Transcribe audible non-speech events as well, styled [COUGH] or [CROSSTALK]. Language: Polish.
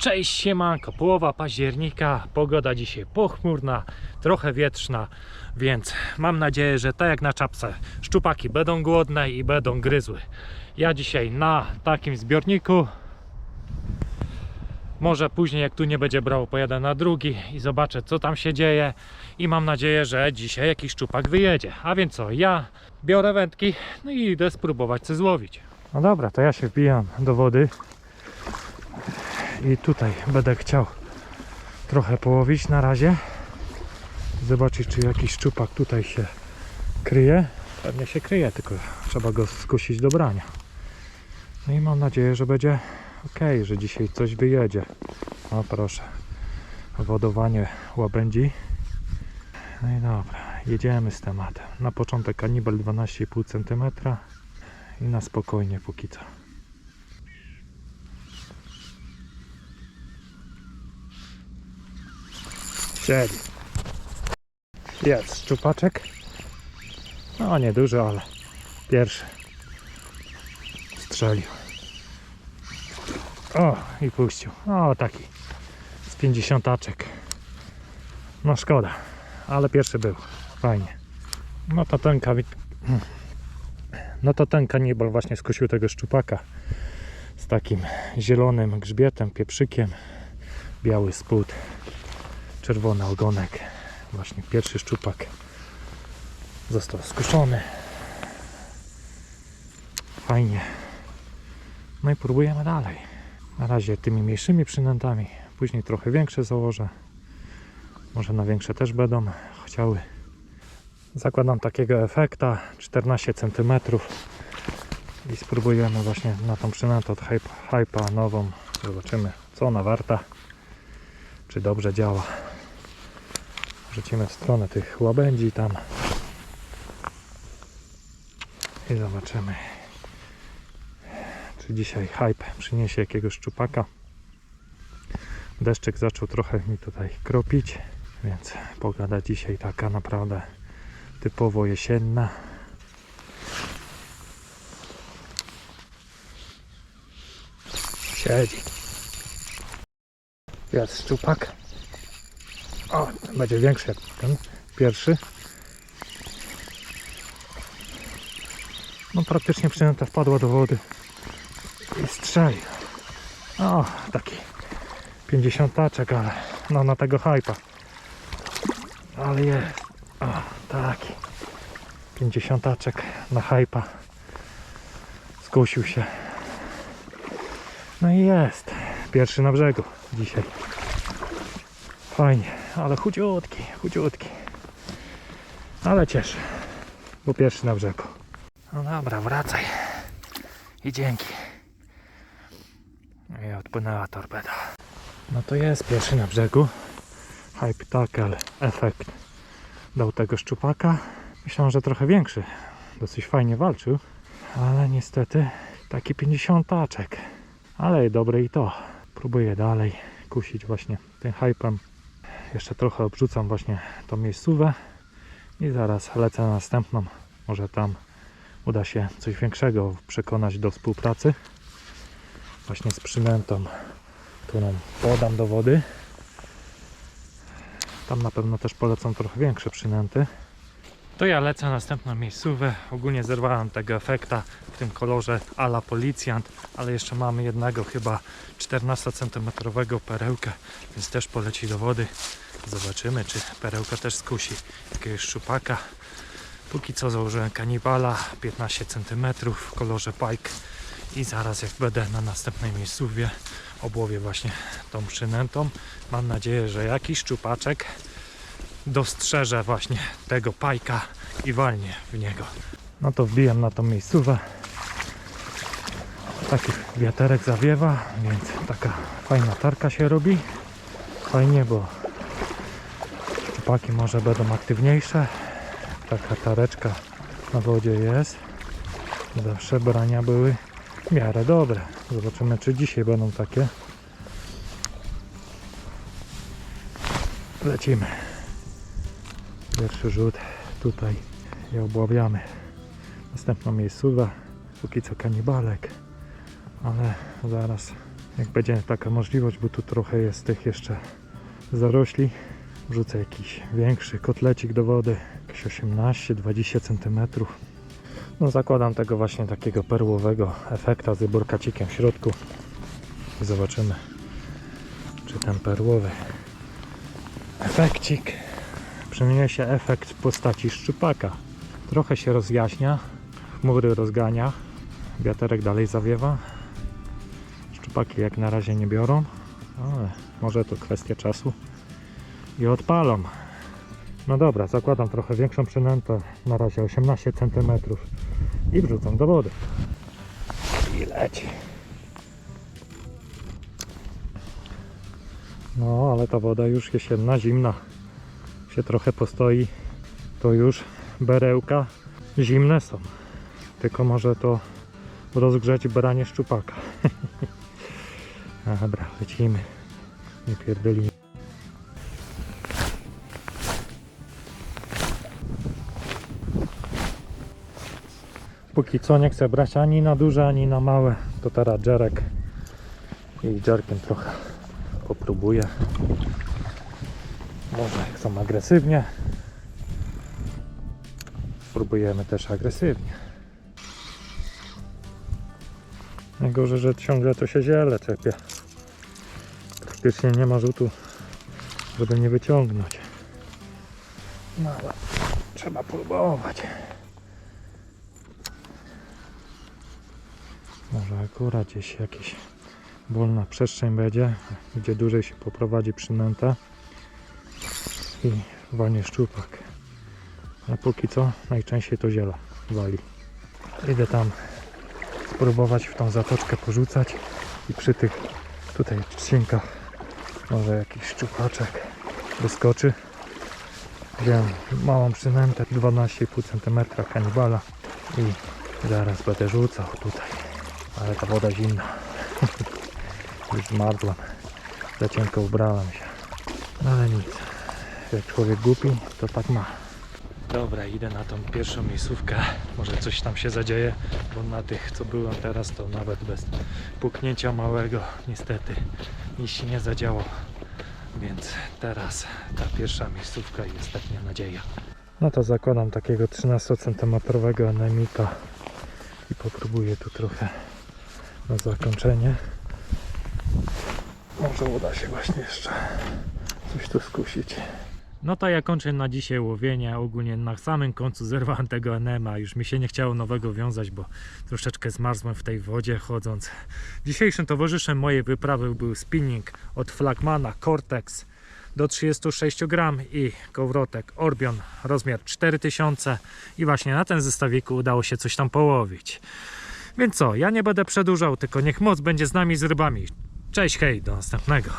Cześć siemanko, połowa października, pogoda dzisiaj pochmurna, trochę wietrzna, więc mam nadzieję, że tak jak na czapce, szczupaki będą głodne i będą gryzły. Ja dzisiaj na takim zbiorniku, może później jak tu nie będzie brało pojadę na drugi i zobaczę co tam się dzieje i mam nadzieję, że dzisiaj jakiś szczupak wyjedzie. A więc co, ja biorę wędki no i idę spróbować coś złowić. No dobra, to ja się wbijam do wody i tutaj będę chciał trochę połowić na razie. Zobaczyć czy jakiś szczupak tutaj się kryje. Pewnie się kryje tylko trzeba go skusić do brania. No i mam nadzieję, że będzie ok, że dzisiaj coś wyjedzie. O proszę. Wodowanie łabędzi. No i dobra, jedziemy z tematem. Na początek kanibal 12,5 cm i na spokojnie póki co Siedzi. Jest szczupaczek. No nie duży, ale pierwszy. Strzelił. O, i puścił. O, taki. Z 50 taczek. No szkoda, ale pierwszy był. Fajnie. No to ten kawi... No to ten kanibal właśnie skusił tego szczupaka z takim zielonym grzbietem, pieprzykiem, biały spód czerwony ogonek. Właśnie pierwszy szczupak został skuszony. Fajnie. No i próbujemy dalej. Na razie tymi mniejszymi przynętami. Później trochę większe założę. Może na większe też będą chciały. Zakładam takiego efekta 14 cm i spróbujemy właśnie na tą przynętę od Hype'a nową. Zobaczymy co ona warta. Czy dobrze działa rzucimy w stronę tych łabędzi tam. I zobaczymy czy dzisiaj hype przyniesie jakiegoś szczupaka deszczyk zaczął trochę mi tutaj kropić więc pogoda dzisiaj taka naprawdę typowo jesienna. Siedzi. Jest szczupak o, będzie większy jak ten pierwszy. No praktycznie przynęta wpadła do wody i strzelił. O, taki 50 taczek, ale no na tego hypa. Ale jest. O, taki 50 taczek na hypa. Skusił się. No i jest. Pierwszy na brzegu dzisiaj. Fajnie, ale chudziutki, chudziutki. Ale cieszę, bo pierwszy na brzegu. No dobra, wracaj. I dzięki. I odpłynęła torpeda. No to jest pierwszy na brzegu. Hype Tackle efekt dał tego szczupaka. Myślałem, że trochę większy. Dosyć fajnie walczył. Ale niestety taki 50 taczek. Ale dobre i to. Próbuję dalej kusić właśnie tym hypem jeszcze trochę obrzucam właśnie tą miejscówę i zaraz lecę na następną. Może tam uda się coś większego przekonać do współpracy. Właśnie z przynętą, którą podam do wody. Tam na pewno też polecą trochę większe przynęty. To ja lecę na następną miejscówę. Ogólnie zerwałem tego efekta w tym kolorze ala policjant, ale jeszcze mamy jednego chyba 14 cm perełkę, więc też poleci do wody. Zobaczymy, czy perełka też skusi jakiegoś szczupaka. Póki co założyłem kanibala 15 cm w kolorze pike i zaraz jak będę na następnej miejscówie obłowię właśnie tą przynętą. Mam nadzieję, że jakiś szczupaczek dostrzeże właśnie tego pajka i walnie w niego. No to wbijam na tą miejscówę. Taki wiaterek zawiewa, więc taka fajna tarka się robi. Fajnie, bo szczupaki może będą aktywniejsze. Taka tareczka na wodzie jest. Zawsze brania były w miarę dobre. Zobaczymy, czy dzisiaj będą takie. Lecimy. Pierwszy rzut tutaj i obławiamy. Następną miejscówę. Póki co kanibalek. Ale zaraz Jak będzie taka możliwość, bo tu trochę jest tych jeszcze zarośli, wrzucę jakiś większy kotlecik do wody, jakieś 18-20 cm. No zakładam tego właśnie takiego perłowego efekta z burkacikiem w środku zobaczymy czy ten perłowy efekcik przyniesie efekt w postaci szczupaka. Trochę się rozjaśnia, chmury rozgania, wiaterek dalej zawiewa. Szczupaki jak na razie nie biorą, ale może to kwestia czasu i odpalą. No dobra, zakładam trochę większą przynętę, na razie 18 cm i wrzucam do wody. I leci. No, ale ta woda już jesienna, zimna. Się trochę postoi, to już berełka zimne są. Tylko może to rozgrzeć branie szczupaka. [LAUGHS] Dobra, lecimy. Nie pierdolimy. Póki co nie chcę brać ani na duże, ani na małe. To teraz Jerek i Jerkiem trochę popróbuję. Może chcą agresywnie. Spróbujemy też agresywnie. Najgorzej, że ciągle to się ziele czepie. Praktycznie nie ma rzutu, żeby nie wyciągnąć. No ale trzeba próbować. Może akurat gdzieś jakiś wolna przestrzeń będzie, gdzie dłużej się poprowadzi przynęta i walnie szczupak. A póki co najczęściej to ziela wali. Idę tam spróbować w tą zatoczkę porzucać i przy tych tutaj trzcinkach może jakiś szczupaczek wyskoczy. Wziąłem małą przynętę 12,5 cm kanibala i zaraz będę rzucał tutaj. Ale ta woda zimna. [LAUGHS] Już zmarzłem. Za cienko ubrałem się. No ale nic. Jak człowiek głupi, to tak ma. Dobra, idę na tą pierwszą miejscówkę. Może coś tam się zadzieje, bo na tych, co byłem teraz, to nawet bez puknięcia małego, niestety, nic się nie zadziało. Więc teraz ta pierwsza miejscówka i ostatnia nadzieja. No to zakładam takiego 13 cm anemika i popróbuję tu trochę na zakończenie. Może uda się właśnie jeszcze coś tu skusić. No to ja kończę na dzisiaj łowienie. Ogólnie na samym końcu zerwałem tego enema. Już mi się nie chciało nowego wiązać, bo troszeczkę zmarzłem w tej wodzie chodząc. Dzisiejszym towarzyszem mojej wyprawy był spinning od Flagmana Cortex do 36 gram i kołowrotek Orbion rozmiar 4000 i właśnie na ten zestawiku udało się coś tam połowić. Więc co, ja nie będę przedłużał, tylko niech moc będzie z nami z rybami. Cześć, hej, do następnego.